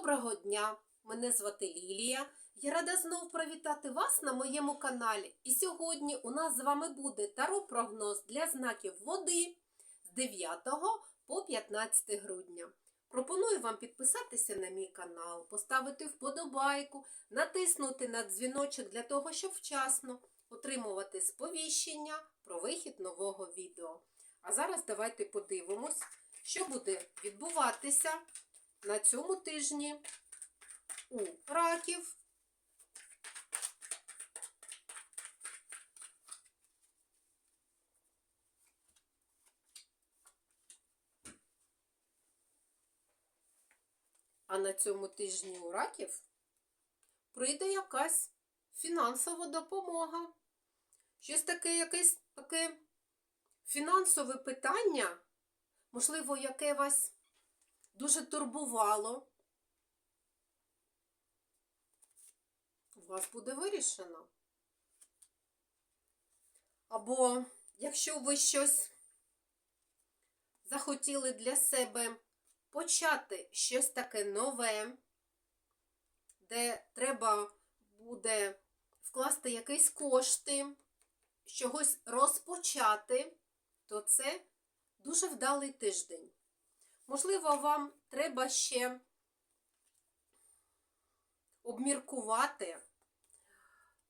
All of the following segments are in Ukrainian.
Доброго дня! Мене звати Лілія. Я рада знов привітати вас на моєму каналі. І сьогодні у нас з вами буде таро-прогноз для знаків води з 9 по 15 грудня. Пропоную вам підписатися на мій канал, поставити вподобайку, натиснути на дзвіночок для того, щоб вчасно отримувати сповіщення про вихід нового відео. А зараз давайте подивимось, що буде відбуватися на цьому тижні у раків. А на цьому тижні у раків прийде якась фінансова допомога. Щось таке, якесь таке фінансове питання, можливо, яке вас дуже турбувало. У вас буде вирішено. Або якщо ви щось захотіли для себе почати щось таке нове, де треба буде вкласти якісь кошти, чогось розпочати, то це дуже вдалий тиждень. Можливо, вам треба ще обміркувати,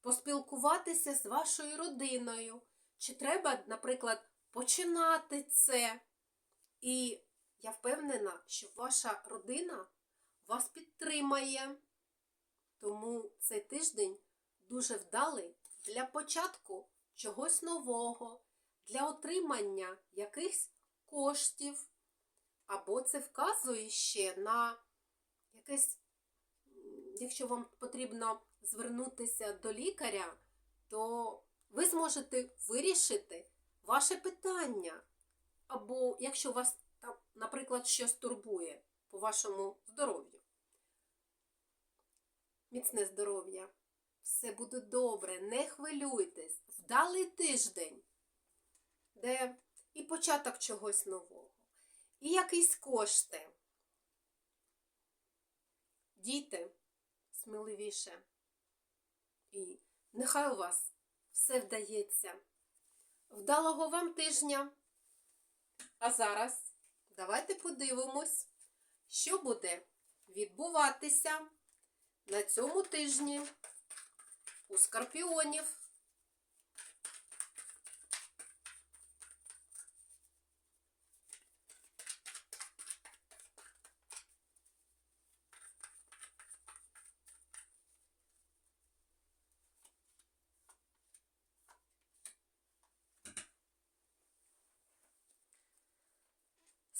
поспілкуватися з вашою родиною. Чи треба, наприклад, починати це? І я впевнена, що ваша родина вас підтримає. Тому цей тиждень дуже вдалий для початку чогось нового, для отримання якихось коштів. Або це вказує ще на якесь, якщо вам потрібно звернутися до лікаря, то ви зможете вирішити ваше питання. Або якщо вас, там, наприклад, щось турбує по вашому здоров'ю. Міцне здоров'я. Все буде добре, не хвилюйтесь. Вдалий тиждень, де і початок чогось нового і якісь кошти. Діти сміливіше. І нехай у вас все вдається. Вдалого вам тижня. А зараз давайте подивимось, що буде відбуватися на цьому тижні у скорпіонів.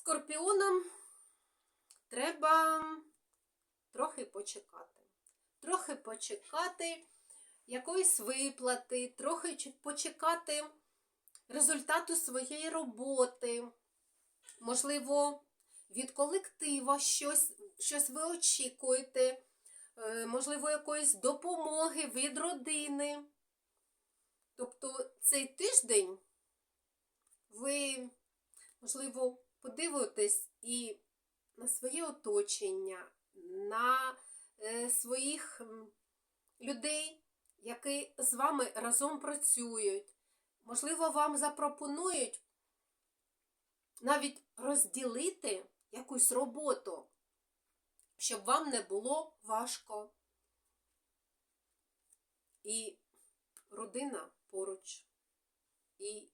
Скорпіонам треба трохи почекати. Трохи почекати якоїсь виплати, трохи почекати результату своєї роботи. Можливо, від колектива щось, щось ви очікуєте, е, можливо, якоїсь допомоги від родини. Тобто цей тиждень ви, можливо, подивитесь і на своє оточення, на е, своїх людей, які з вами разом працюють. Можливо, вам запропонують навіть розділити якусь роботу, щоб вам не було важко. І родина поруч, і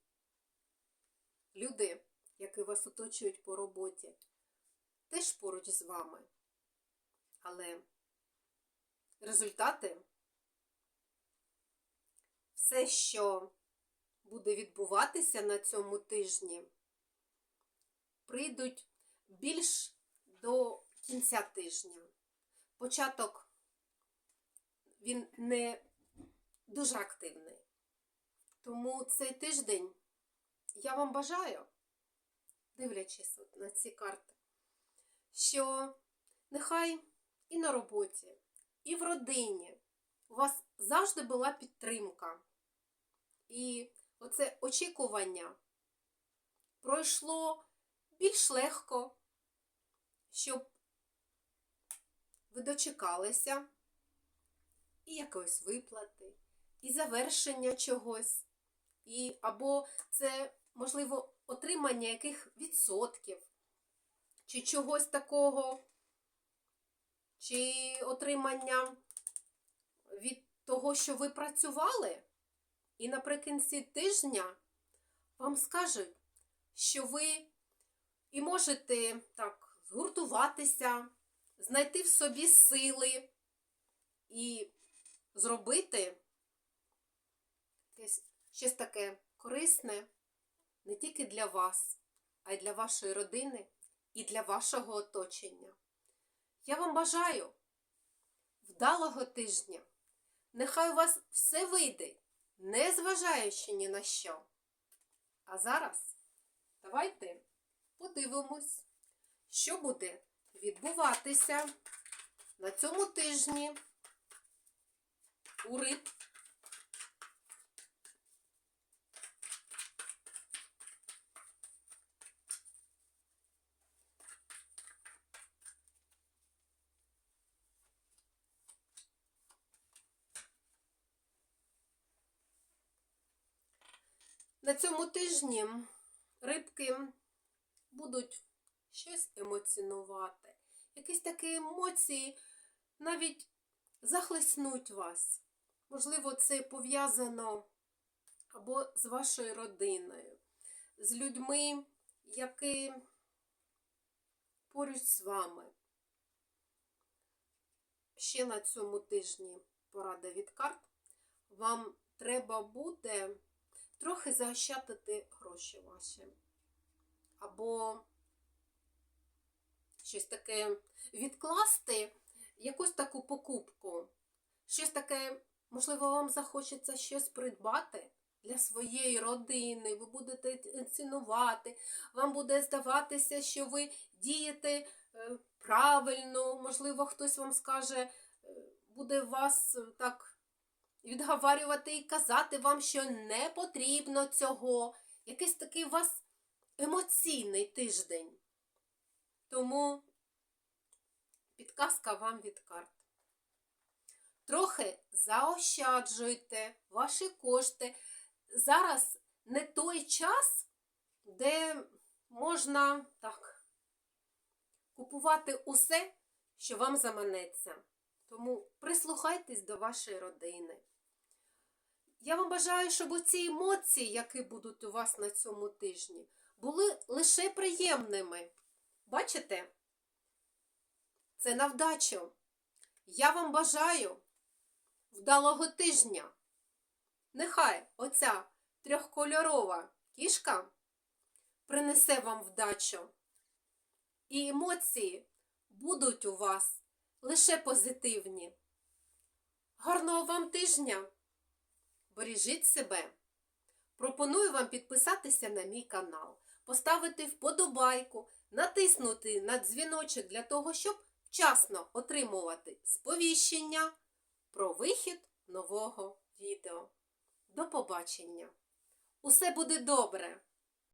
люди які вас оточують по роботі, теж поруч з вами. Але результати, все, що буде відбуватися на цьому тижні, прийдуть більш до кінця тижня. Початок він не дуже активний. Тому цей тиждень я вам бажаю дивлячись от на ці карти, що нехай і на роботі, і в родині у вас завжди була підтримка. І оце очікування пройшло більш легко, щоб ви дочекалися і якоїсь виплати, і завершення чогось, і або це, можливо, отримання яких відсотків, чи чогось такого, чи отримання від того, що ви працювали, і наприкінці тижня вам скажуть, що ви і можете так згуртуватися, знайти в собі сили і зробити щось таке корисне не тільки для вас, а й для вашої родини і для вашого оточення. Я вам бажаю вдалого тижня. Нехай у вас все вийде, не зважаючи ні на що. А зараз давайте подивимось, що буде відбуватися на цьому тижні у риб. На цьому тижні рибки будуть щось емоціонувати. Якісь такі емоції навіть захлеснуть вас. Можливо, це пов'язано або з вашою родиною, з людьми, які поруч з вами. Ще на цьому тижні порада від карт. Вам треба буде трохи заощадити гроші ваші. Або щось таке відкласти, якусь таку покупку. Щось таке, можливо, вам захочеться щось придбати для своєї родини, ви будете цінувати, вам буде здаватися, що ви дієте е, правильно, можливо, хтось вам скаже, е, буде вас е, так відговарювати і казати вам, що не потрібно цього. Якийсь такий у вас емоційний тиждень. Тому підказка вам від карт. Трохи заощаджуйте ваші кошти. Зараз не той час, де можна так купувати усе, що вам заманеться. Тому прислухайтесь до вашої родини. Я вам бажаю, щоб оці емоції, які будуть у вас на цьому тижні, були лише приємними. Бачите? Це на вдачу. Я вам бажаю вдалого тижня. Нехай оця трьохкольорова кішка принесе вам вдачу. І емоції будуть у вас лише позитивні. Гарного вам тижня! Бережіть себе! Пропоную вам підписатися на мій канал, поставити вподобайку, натиснути на дзвіночок для того, щоб вчасно отримувати сповіщення про вихід нового відео. До побачення! Усе буде добре!